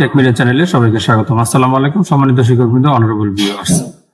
Take চ্যানেলে সবাইকে স্বাগতম। আলাইকুম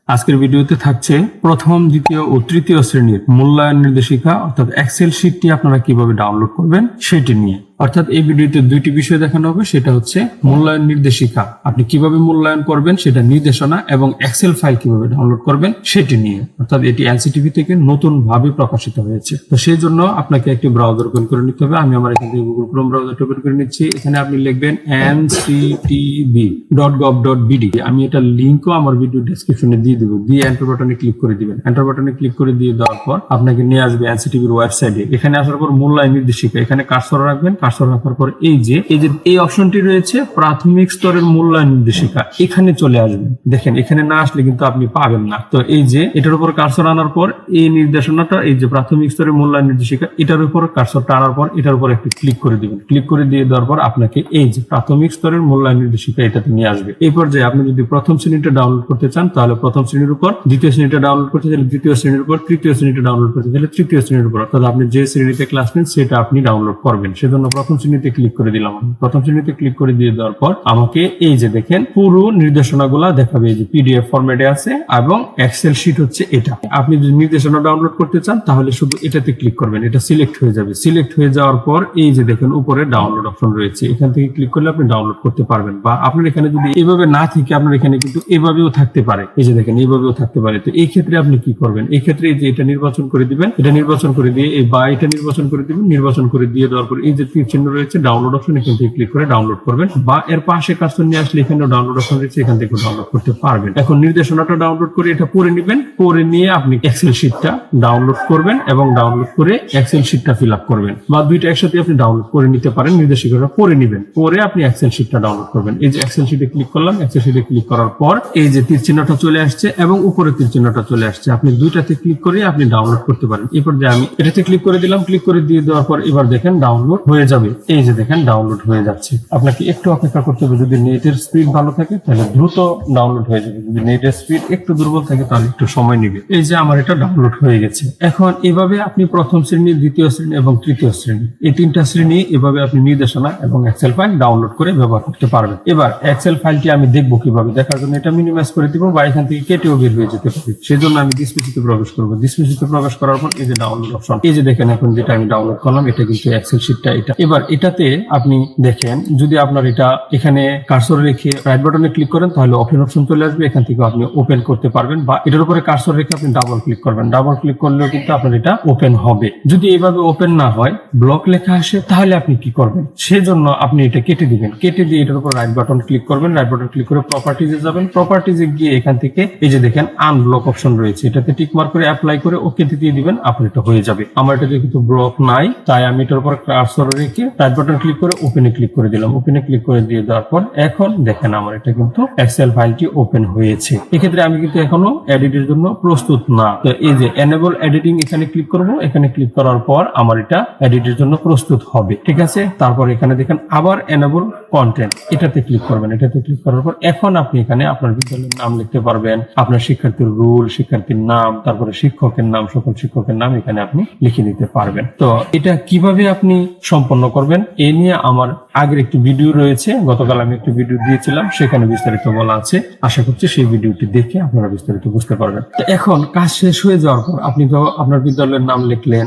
আজকের থাকছে প্রথম, দ্বিতীয় ও তৃতীয় শ্রেণির মূল্যায়ন নির্দেশিকা, অর্থাৎ এক্সেল আপনারা কীভাবে ডাউনলোড করবেন সেটি নিয়ে। অর্থাৎ এই ভিডিওতে দুইটি বিষয় দেখানো হবে, সেটা হচ্ছে মূল্যায়ন নির্দেশিকা। আপনি কীভাবে মূল্যায়ন করবেন সেটা নির্দেশনা এবং এক্সেল ফাইল কীভাবে ডাউনলোড করবেন সেটি নিয়ে। অর্থাৎ এটি এনসিটিভি থেকে নতুন ভাবে প্রকাশিত হয়েছে। তো সেই জন্য আপনাকে একটি ব্রাউজার ওপেন করে নিতে হবে। আমি আমার এখান থেকে গুগল ক্রোম ব্রাউজার ওপেন করে নিচ্ছি। এখানে আপনি লিখবেন NCTV dot gov dot BD আমি এটা লিঙ্কও আমার ভিডিও ডেসক্রিপশনে দিয়ে দিব। দিয়ে এন্টার বাটনে ক্লিক করে দিবেন। এন্টার বাটনে ক্লিক করে দিয়ে দেওয়ার পর আপনাকে নিয়ে আসবে এনসিটিভির ওয়েবসাইটে এখানে আসার পর মূল্যায়ন নির্দেশিকা। এখানে কার্সর রাখবেন। কার্সর রাখার পর এই যে এই যে, এই অপশনটি রয়েছে প্রাথমিক স্তরের মূল্যায়ন নির্দেশিকা। এখানে চলে আসবেন দেখেন, এখানে না আসলে কিন্তু আপনি পাবেন না। তো এই যে, এটার উপর কার্সর আনার পর এই নির্দেশনাটা, এই যে প্রাথমিক স্তরের মূল্যায়ন নির্দেশিকা, এটার উপর কার্সরটা আনার পর এটার উপর একটু ক্লিক করে দিবেন। ক্লিক করে দিয়ে দেওয়ার পর আপনাকে এই যে প্রাথমিক স্তরের মূল্যায়ন নির্দেশিকা এটাতে নিয়ে আসবে। এই পর্যায়ে আপনি যদি প্রথম শ্রেণীটা ডাউনলোড করতে চান, তাহলে প্রথম শ্রেণির উপর, দ্বিতীয় শ্রেণীটা ডাউনলোড করতে চাইলে দ্বিতীয় শ্রেণির উপর, তৃতীয় শ্রেণীটা ডাউনলোড করতে চাইলে তৃতীয় শ্রেণির উপর। অর্থাৎ আপনি যে শ্রেণীতে ক্লাস নেন, সেটা আপনি ডাউনলোড করবেন। সেজন্য প্রথম শ্রেণীতে ক্লিক করে দিলাম প্রথম শ্রেণীতে ক্লিক করে দিয়ে দেওয়ার পর আমাকে এই যে দেখেন, পুরো নির্দেশনাগুলো দেখাবে যে পিডিএফ ফরম্যাটে আছে এবং এক্সেল শিট হচ্ছে এটা। আপনি যদি নির্দেশনা ডাউনলোড করতে চান, তাহলে শুধু এটাতে ক্লিক করবেন, এটা সিলেক্ট হয়ে যাবে। সিলেক্ট হয়ে যাওয়ার পর এই যে দেখেন, উপরে ডাউনলোড অপশন রয়েছে। এখান থেকে ক্লিক করলে আপনি ডাউনলোড করতে পারবেন বা আপনার এখানে যদি এভাবে না থেকে, আপনার এখানে কিন্তু এভাবেও থাকতে পারে। এই যে দেখেন এইভাবেও থাকতে পারে। তো এই ক্ষেত্রে আপনি কি করবেন? এই ক্ষেত্রে এই যে এটা নির্বাচন করে দিবেন, এটা নির্বাচন করে দিয়ে বা এটা নির্বাচন করে দিবেন, নির্বাচন করে দিয়ে দেওয়ার পর এই যে চিহ্ন রয়েছে ডাউনলোড অপশন এখান থেকে ক্লিক করে ডাউনলোড করবেন। বা এর পাশে কাজটা নিয়ে আসলে এখানে ডাউনলোড অপশন রয়েছে, এখান থেকে ডাউনলোড করতে পারবেন। এখন নির্দেশনাটা ডাউনলোড করে এটা পড়ে নেবেন, পড়ে নিয়ে আপনি এক্সেল শিটটা ডাউনলোড করবেন এবং ডাউনলোড করে এক্সেল শিটটা ফিল আপ করবেন। বা দুইটা একসাথে আপনি ডাউনলোড করে নিতে পারেন, নির্দেশিকাটা পড়ে নেবেন। পরে আপনি এক্সেল শিটটা ডাউনলোড করবেন। এই যে এক্সেল শিটে ক্লিক করলাম এক্সেল শিটে ক্লিক করার পর এই যে তীর চিহ্নটা চলে আসছে এবং উপরে তীর চিহ্নটা চলে আসছে। আপনি দুইটাতে ক্লিক করে আপনি ডাউনলোড করতে পারেন। এরপর যে আমি এটাতে ক্লিক করে দিলাম ক্লিক করে দিয়ে দেওয়ার পর এবার দেখেন ডাউনলোড হয়ে যাবে। এই যে দেখেন ডাউনলোড হয়ে যাচ্ছে। আপনাকে একটু অপেক্ষা করতে হবে। যদি নেটের স্পিড ভালো থাকে, তাহলে দ্রুত ডাউনলোড হয়ে যাবে। যদি নেটের স্পিড একটু দুর্বল থাকে, তাহলে একটু সময় নেবে। এই যে আমার এটা ডাউনলোড হয়ে গেছে। এখন এভাবে আপনি প্রথম শ্রেণি, দ্বিতীয় শ্রেণি এবং তৃতীয় শ্রেণি, এই তিনটা শ্রেণি এভাবে আপনি নির্দেশনা এবং এক্সেল ফাইল ডাউনলোড করে ব্যবহার করতে পারবেন। এবার এক্সেল ফাইলটি আমি দেখব কীভাবে। দেখার জন্য এটা মিনিমাইজ করে দিব বা এখান থেকে কেটেও বের হয়ে যেতে পারি। সেজন্য আমি ডিসপ্লেসিতে প্রবেশ করব। ডিসপ্লেসিতে প্রবেশ করার পর এই যে ডাউনলোড অপশন এই যে দেখেন, এখন যেটা আমি ডাউনলোড করলাম, এটা কিন্তু এক্সেল শিটটা এটা এবার এটাতে আপনি দেখেন, যদি আপনার এটা এখানে কার্সর রেখে রাইট বাটনে ক্লিক করেন, তাহলে ওপেন অপশন চলে আসবে। এখান থেকে আপনি ওপেন করতে পারবেন বা এটার উপরে কার্সর রেখে আপনি ডাবল ক্লিক করবেন। ডাবল ক্লিক করলেও কিন্তু আপনার এটা ওপেন হবে। যদি এইভাবে ওপেন না হয় ব্লক লেখা আসে, তাহলে আপনি কি করবেন? সেজন্য আপনি এটা কেটে দিবেন। কেটে দিয়ে এটার উপর রাইট বাটন ক্লিক করবেন। রাইট বাটন ক্লিক করে প্রপার্টিজে যাবেন। প্রপার্টিজে গিয়ে এখান থেকে এই যে দেখেন আনব্লক অপশন রয়েছে। এটাতে টিক মার্ক করে অ্যাপ্লাই করে ওকে দিয়ে দিবেন, আপনার এটা হয়ে যাবে। আমার এটাতে কিন্তু ব্লক নাই, তাই আমি এটার উপর কার্সর রেখে রাইট বাটন ক্লিক করে ওপেনে ক্লিক করে দিলাম। ওপেনে ক্লিক করে দিয়ে দেওয়ার পর এখন দেখেন আমার এটা কিন্তু এক্সেল ফাইলটি ওপেন হয়েছে। এক্ষেত্রে আমি কিন্তু এখনও এডিটের জন্য প্রস্তুত না। তো এই যে এনেবল এডিটিং এখানে ক্লিক করব। এখানে ক্লিক করার পর আমার এটা এডিটের জন্য প্রস্তুত হবে। ঠিক আছে? তারপর এখানে দেখেন আবার এনেবল কন্টেন্ট এটাতে ক্লিক করবেন, এটাতে ক্লিক করার পর এখন আপনি এখানে আপনার বিদ্যালয়ের নাম লিখতে পারবেন, আপনার শিক্ষার্থীর রুল, শিক্ষার্থীর নাম, তারপরে শিক্ষকের নাম, সকল শিক্ষকের নাম এখানে আপনি লিখে নিতে পারবেন। তো এটা কীভাবে আপনি সম্পন্ন করবেন, এ নিয়ে আমার আগের একটি ভিডিও রয়েছে, গতকাল আমি একটি ভিডিও দিয়েছিলাম, সেখানে বিস্তারিত বলা আছে। আশা করছি সেই ভিডিওটি দেখে আপনারা বিস্তারিত বুঝতে পারবেন। তো এখন কাজ শেষ হয়ে যাওয়ার পর আপনি তো আপনার বিদ্যালয়ের নাম লিখলেন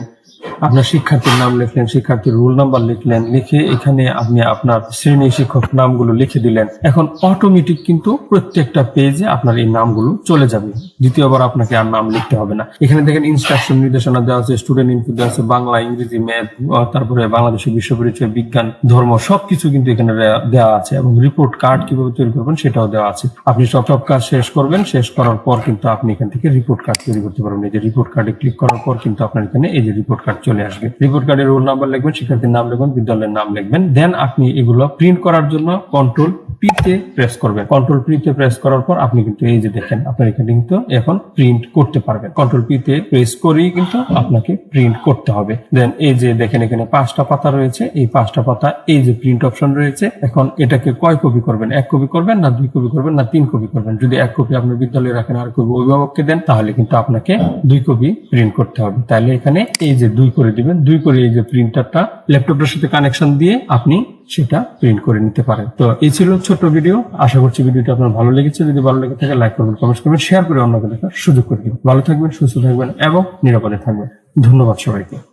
আপনার শিক্ষার্থীর নাম লিখলেন, শিক্ষার্থীর রোল নাম্বার লিখলেন, লিখে এখানে আপনি আপনার শ্রেণি শিক্ষক নামগুলো লিখে দিলেন। এখন অটোমেটিক কিন্তু প্রত্যেকটা পেজে আপনার এই নামগুলো চলে যাবে। দ্বিতীয়বার আপনাকে আর নাম লিখতে হবে না। এখানে দেখেন ইনস্ট্রাকশন নির্দেশনা দেওয়া আছে স্টুডেন্ট ইনপুট দেওয়া আছে, বাংলা, ইংরেজি ম্যাথ তারপরে বাংলাদেশের বিশ্ব পরিচয় বিজ্ঞান, ধর্ম, সবকিছু কিন্তু এখানে দেওয়া আছে এবং রিপোর্ট কার্ড কীভাবে তৈরি করবেন সেটাও দেওয়া আছে। আপনি সব সব কাজ শেষ করবেন, শেষ করার পর কিন্তু আপনি এখান থেকে রিপোর্ট কার্ড তৈরি করতে পারবেন। এই যে রিপোর্ট কার্ডে ক্লিক করার পর কিন্তু আপনার এখানে এই যে রিপোর্ট কার্ড চলে আসবে। রিপোর্ট কার্ডের রোল নাম্বার লিখবেন, শিক্ষার্থীর নাম লিখবেন, বিদ্যালয়ের নাম লিখবেন। দেন আপনি এগুলো প্রিন্ট করার জন্য কন্ট্রোল পি তে প্রেস করবেন কন্ট্রোল পি তে প্রেস করার পর আপনি কিন্তু এই যে দেখেন, আপনার এখানে কিন্তু এখন প্রিন্ট করতে পারবেন। কন্ট্রোল পি তে প্রেস করেই কিন্তু আপনাকে প্রিন্ট করতে হবে। দেন এই যে দেখেন, এখানে পাঁচটা পাতা রয়েছে। এই পাঁচটা পাতা, এই যে প্রিন্ট অপশন রয়েছে, এখন এটাকে কয় কপি করবেন? এক কপি করবেন না দুই কপি করবেন না তিন কপি করবেন? যদি এক কপি আপনার বিদ্যালয়ে রাখেন আর কপি অভিভাবককে দেন, তাহলে কিন্তু আপনাকে দুই কপি প্রিন্ট করতে হবে। তাহলে এখানে এই যে দুই করে দিবেন, দুই করে এই যে প্রিন্টারটা ল্যাপটপটার সাথে কানেকশন দিয়ে আপনি সেটা প্রিন্ট করে নিতে পারেন। তো এই ছিল ছোট ভিডিও আশা করছি ভিডিওটা আপনার ভালো লেগেছে। যদি ভালো লেগে থাকে লাইক করবেন কমেন্ট করবেন শেয়ার করে অন্যকে দেখার সুযোগ করে দিন ভালো থাকবেন, সুস্থ থাকবেন এবং নিরাপদে থাকবেন। ধন্যবাদ সবাইকে।